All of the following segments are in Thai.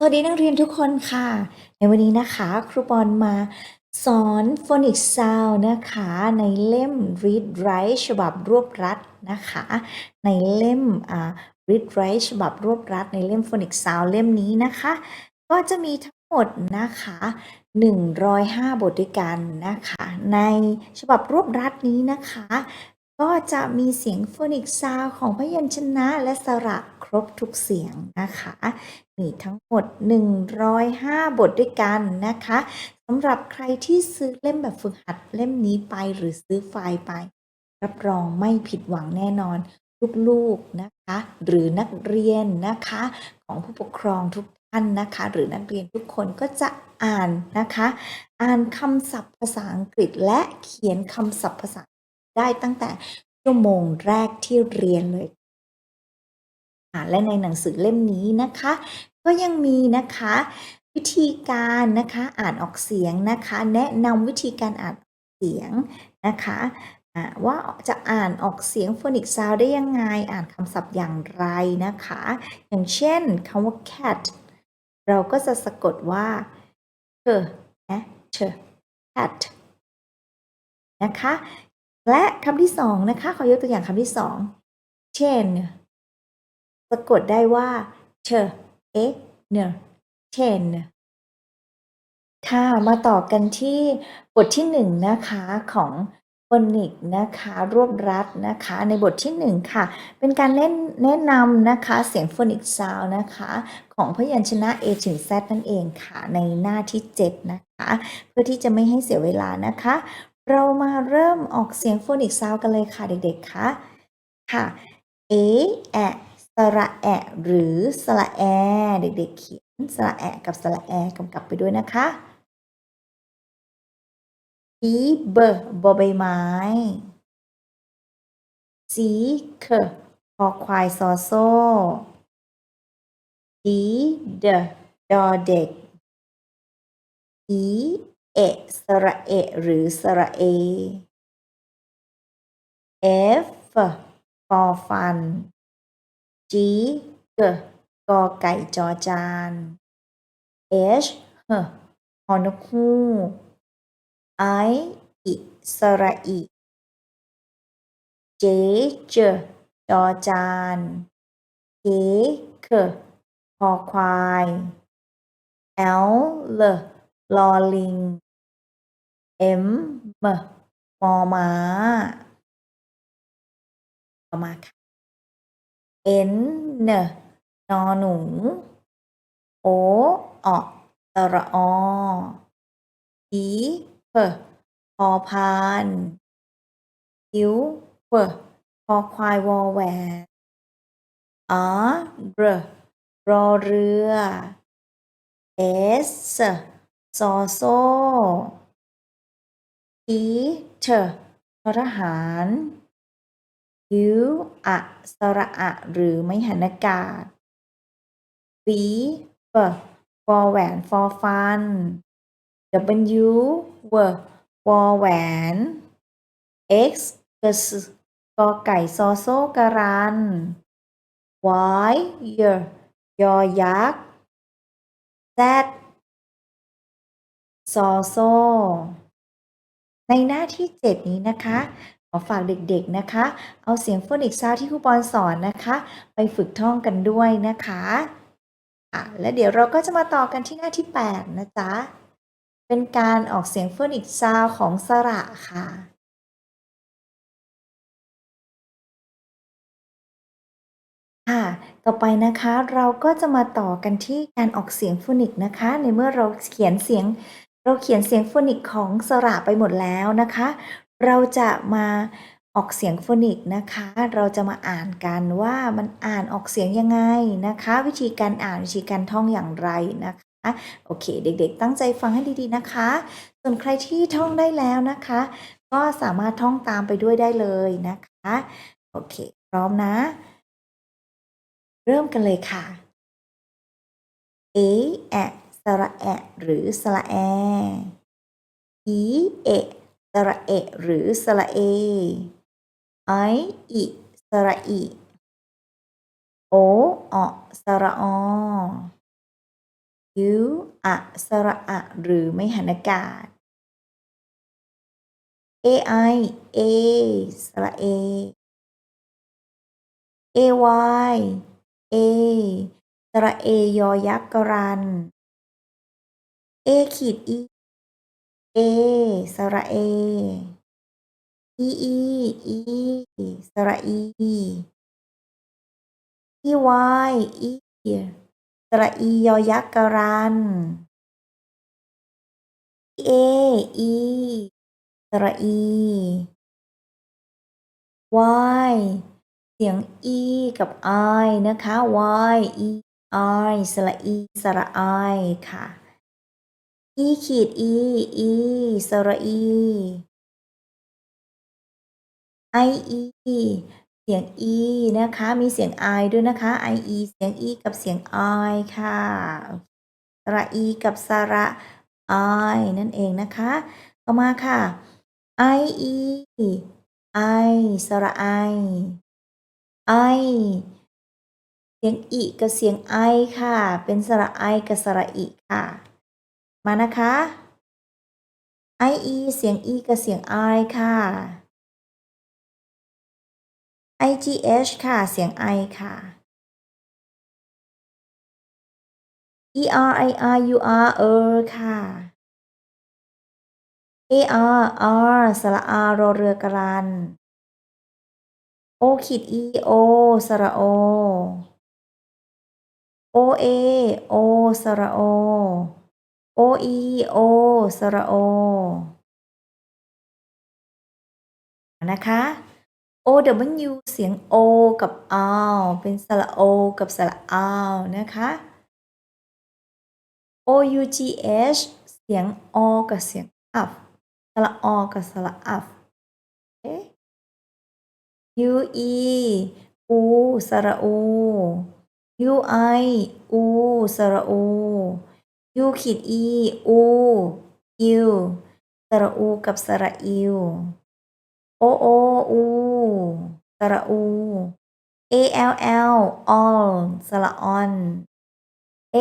สวัสดีนักเรียนทุกคนค่ะ ในวันนี้นะคะครูปอนมาสอน phonics sound นะคะในเล่ม read write ฉบับรวบรัดนะคะ ในเล่มอ่า read write ฉบับรวบรัดในเล่ม phonics sound เล่มนี้นะคะ ก็จะมีทั้งหมดนะคะ 105 บทด้วยกันนะคะ ในฉบับรวบรัดนี้นะคะ ก็จะมีเสียง phonics sound ของพยัญชนะและสระครบทุกเสียงนะคะ มีทั้งหมด 105 บทด้วยกันนะคะสำหรับใครที่ซื้อเล่มแบบฝึกหัดเล่มนี้ไปหรือซื้อไฟล์ไป รับรองไม่ผิดหวังแน่นอนลูกๆนะคะ หรือนักเรียนนะคะ ของผู้ปกครองทุกท่านนะคะ หรือนักเรียนทุกคนก็จะอ่านนะคะ อ่านคำศัพท์ภาษาอังกฤษและเขียนคำศัพท์ภาษา ได้ตั้งแต่ชั่วโมงแรกที่เรียนเลยและในหนังสือเล่มนี้นะคะ ก็ยังมีนะคะ วิธีการนะคะอ่านออกเสียงนะคะ แนะนำวิธีการอ่านเสียงนะคะว่าจะอ่านออกเสียง phonic sound ได้ยังไงอ่านคำศัพท์อย่างไรนะคะ อย่างเช่นคำว่า cat เราก็จะสะกดว่าเธอนะเธอ cat นะคะ และคำที่สองนะคะขอยกตัวอย่างคำที่สองเช่นสะกดได้ว่าเชเอเนเชนค่ะมาต่อกันที่บทที่หนึ่งนะคะของฟอนิกนะคะรวบรัดนะคะ ในบทที่หนึ่งค่ะ เป็นการแนะแนะนำนะคะ เสียงฟอนิกซาวนะคะ ของพยัญชนะ A ถึง Z นั่นเองค่ะ ในหน้าที่ 7 นะคะ เพื่อที่จะไม่ให้เสียเวลานะคะ เรามาเริ่มออกเสียงโฟอนิกซาวกันเลยค่ะเด็กๆค่ะค่ะ เอ แอะ สระแอะ หรือสระแอ เด็กๆเขียนสระแอะกับสระแอกำกับไปด้วยนะคะอีเบอร์บอใบไม้สีเคคอควายซอโซ่ดีเดดอเด็กอี เอะสระเอะหรือสระเอ F ฟอฟัน G กกอไก่จอจาน H ฮฮอนกฮู I อิสระอิ J เจจอจาน K คคอควาย L ล ลอลิง M มมอม้าต่อมาค่ะ N เนนอหนู โอออตระออีเพพอพานคิ้วเปพอควายวอแหวนอาเรรอเรือเอส ซอโซอีเธอทหารยูอะสระอะ หรือไม่หันอากาศ V เปฟอแหวนฟอฟัน W เววอแหวน X กระสกอไก่ซอโซกรัน Y ยยอยักษ์ Z ซอโซ ในหน้าที่ 7 นี้นะคะ ขอฝากเด็กๆนะคะ เอาเสียงโฟนิกซาวที่ครูปอนสอนนะคะ ไปฝึกท่องกันด้วยนะคะอะและเดี๋ยวเราก็จะมาต่อกันที่หน้าที่ 8 นะจ๊ะ เป็นการออกเสียงโฟนิกซาวของสระค่ะค่ะ ต่อไปนะคะเราก็จะมาต่อกันที่การออกเสียงโฟนิกนะคะ ในเมื่อเราเขียนเสียง เราเขียนเสียงโฟนิกของสระไปหมดแล้วนะคะ เราจะมาออกเสียงโฟนิกนะคะ เราจะมาอ่านกันว่ามันอ่านออกเสียงยังไงนะคะ วิธีการอ่านวิธีการท่องอย่างไรนะคะ โอเค เด็กๆ ตั้งใจฟังให้ดีๆนะคะ ส่วนใครที่ท่องได้แล้วนะคะ ก็สามารถท่องตามไปด้วยได้เลยนะคะ โอเค พร้อมนะ เริ่มกันเลยค่ะเอะ ระแอะ หรือสระแออีเอะสระเอะหรือสระเอไออิสระอิโอออสระอ U อะสระอะหรือไม่หันอากาศ A I A สระ A A Y A สระ A ยอยักษ์กรัน A ขีด E A สระ A E E E สระ E E Y E สระ E ยอยักษ์กรัน E A E สระ E Y เสียง E กับ I นะคะ Y E I สระ E สระ I ค่ะ E ขีด E E สระ E I E เสียง E นะคะ มีเสียง I ด้วยนะคะ I E เสียง E กับเสียง I ค่ะสระ E กับสระ I นั่นเองนะคะ ต่อมาค่ะ I E I สระ I I เสียงอิกับเสียง I ค่ะ เป็นสระ I กับสระอิค่ะ มานะคะ I E เสียง E กับเสียง I ค่ะ I G H ค่ะ เสียง I ค่ะ E R I R U R เออค่ะ A R R สระ R รอเรือกรัน O ขีด E O สระ O O A O สระ O O E O สระ O นะคะ O W เสียง O กับ R เป็นสระ O กับสระ R นะคะ O U G H เสียง O กับเสียง up สระ O กับสระ up โอเค U E อูสระอู U I อูสระอู U ขีด E อูอิวสระอูกับสระอิว O O อูสระอู A L L all สระออน A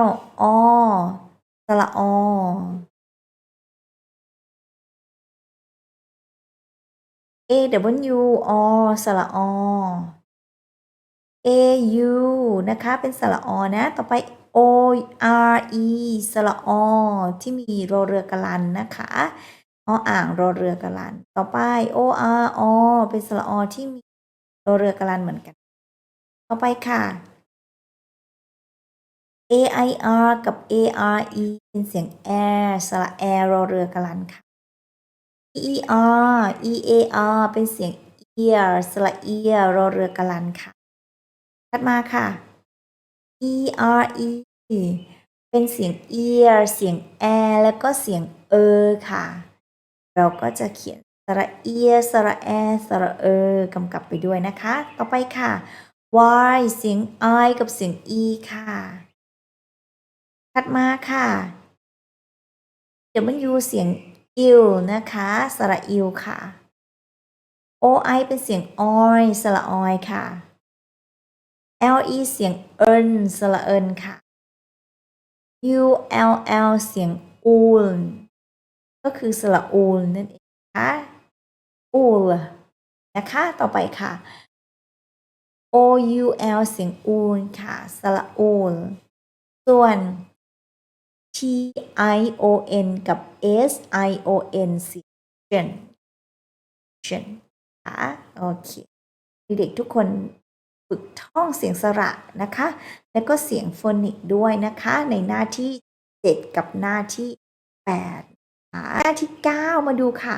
L O สระอ A W O สระอ A U นะคะ เป็นสระอนะ ต่อไป O R E สระอที่มีรอเรือกะลันนะคะออ่างรอเรือกะลัน ต่อไป O R O เป็นสระอที่มีรอเรือกะลันเหมือนกัน ต่อไปค่ะ A I R กับ A R E เป็นเสียง air สระ air รอเรือกะลันค่ะ E R E A R เป็นเสียง ear สระ ear รอเรือกะลันค่ะถัดมาค่ะ E R E เป็นเสียง ear เสียง air แล้วก็เสียงเออค่ะ เราก็จะเขียนสระ ear สระ air สระเออกำกับไปด้วยนะคะ ต่อไปค่ะ Y เสียง I กับเสียง E ค่ะ ถัดมาค่ะ W เสียงอิวนะคะ สระอิวค่ะ O I เป็นเสียงออยสระออยค่ะ L E เสียงเอินสระเอินค่ะ U L L เสียงอูลก็คือสระอูลนั่นเองค่ะอูลนะคะต่อไปค่ะ O U L เสียงอูลค่ะ สระอูล ส่วน T I O N กับ S I O N เสียงเชนเชนค่ะโอเคเด็กๆทุกคน ฝึกท่องเสียงสระนะคะ แล้วก็เสียงโฟนิกด้วยนะคะ ในหน้าที่ 7 กับหน้าที่8หน้าที่ 9 มาดูค่ะ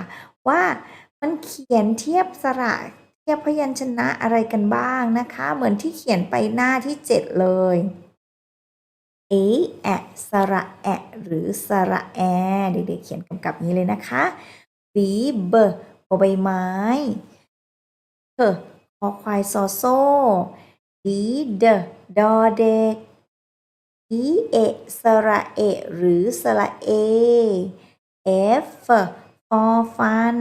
ว่ามันเขียนเทียบสระเทียบพยัญชนะอะไรกันบ้างนะคะ เหมือนที่เขียนไปหน้าที่ 7 เลยเอแอะสระแอะหรือสระแอเด็กๆเขียนกำกับนี้เลยนะคะบีเบอร์ใบไม้เออ คอควายซอโซดีเดดอเด็กอีเอสระเอ หรือสระเอเอฟฟอฟัน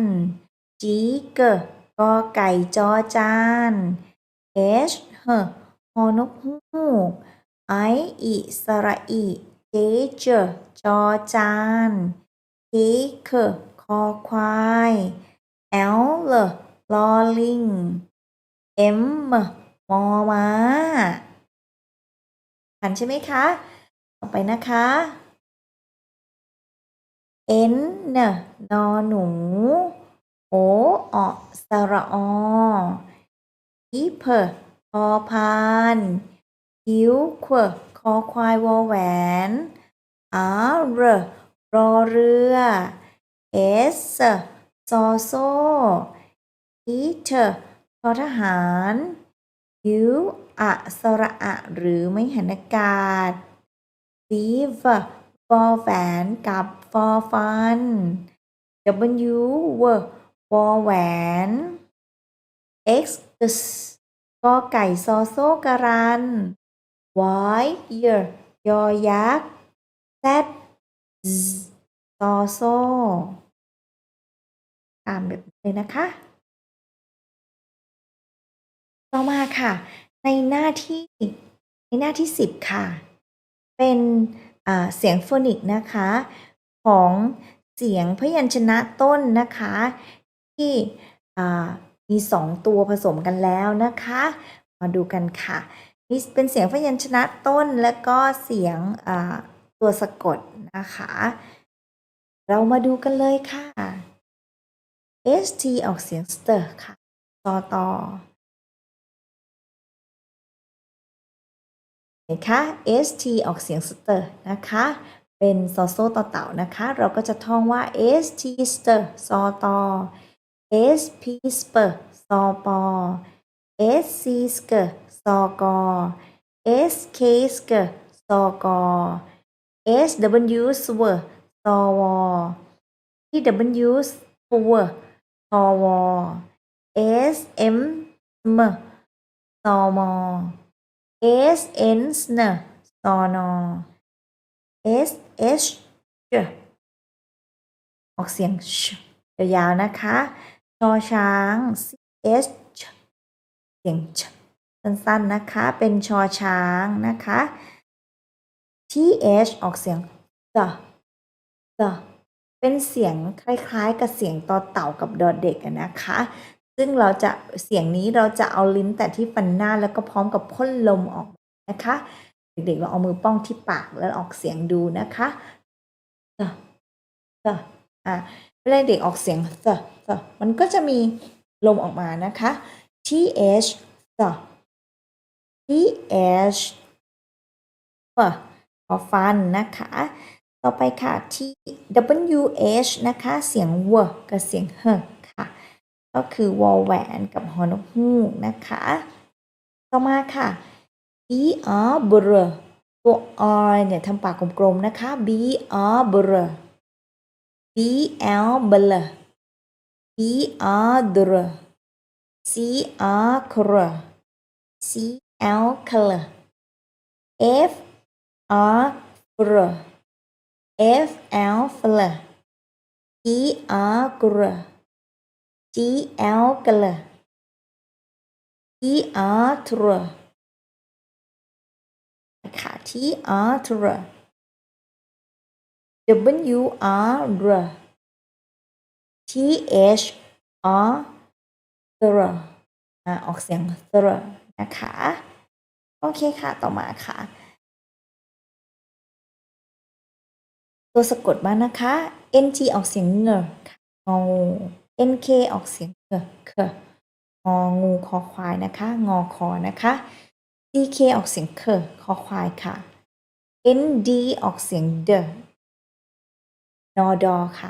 จีเกกอไก่จอจานเอชเฮฮอนกฮูกไออิสระอิ teacher จอจาน cake คอควาย l ลอลิง m มอม้าทันใช่ไหมคะ ต่อไปนะคะ n นนอหนูโอออสระออีเพพอพานคิ้วขวคอควายวอแหวนอารรอเรือเอสซอโซอีเท ทอทหารคิ้วอะสระอะ หรือไม่หันอากาศ Leave ฟอแหวนกับฟอฟัน W ววอแหวน X กอไก่ซอโซการัน Y ยยอยักษ์ Z ซอโซตามแบบนี้เลยนะคะ ต่อมาค่ะ ในหน้าที่ในหน้าที่ 10 ค่ะ เป็นเสียงโฟนิกนะคะ ของเสียงพยัญชนะต้นนะคะ ที่มีสองตัวผสมกันแล้วนะคะ มาดูกันค่ะนี่เป็นเสียงพยัญชนะต้นและก็เสียงตัวสะกดนะคะ เรามาดูกันเลยค่ะ st ออกเสียง st ค่ะต่อต่อ คะ st ออกเสียงสเตอร์นะคะ เป็นซอโซต่อเต่านะคะ เราก็จะท่องว่า st สเตอร์ซอตอ sp สเปอร์ซอปอ sc สเกอร์ซอกอ sk สเกอร์ซอกอ sw สเวอร์ซอวอ tw สเวอร์ทอวอ sm สมซอมอ S N S N สอนอ S H ชออกเสียงชยาวๆนะคะชอช้าง C H เสียงชสั้นๆนะคะ เป็นชอช้างนะคะ T H ออกเสียง the the เป็นเสียงคล้ายๆ กับเสียงต่อเต่ากับดอเด็กนะคะ ซึ่งเราจะเสียงนี้เราจะเอาลิ้นแต่ที่ฟันหน้าแล้วก็พร้อมกับพ่นลมออกนะคะ เด็กๆเราเอามือป้องที่ปากแล้วออกเสียงดูนะคะเะเอะเวลาเด็กออกเสียงเะเะมันก็จะมีลมออกมานะคะ th เะ th เะพอฟันนะคะ ต่อไปค่ะ t wh นะคะ เสียงวกับเสียงเฮ ก็คือวอลแหวนกับฮอนกฮูกนะคะ ต่อมาค่ะ b r b r ตัว r เนี่ยทำปากกลมๆนะคะ b r b r b l b l b r d r c r cr c l cl f r fr f l fl g r gr g l gl t r tr ค่ะ T R T R W R R T H R T R อ่าออกเสียง T R นะคะ โอเคค่ะ ต่อมาค่ะ ตัวสะกดบ้างนะคะ N T ออกเสียงเงค่ะงอ N K ออกเสียงเคเคงองูคอควายนะคะ งอคอนะคะ CK ออกเสียงเคคอควายค่ะ ND ออกเสียงเดนอดอค่ะ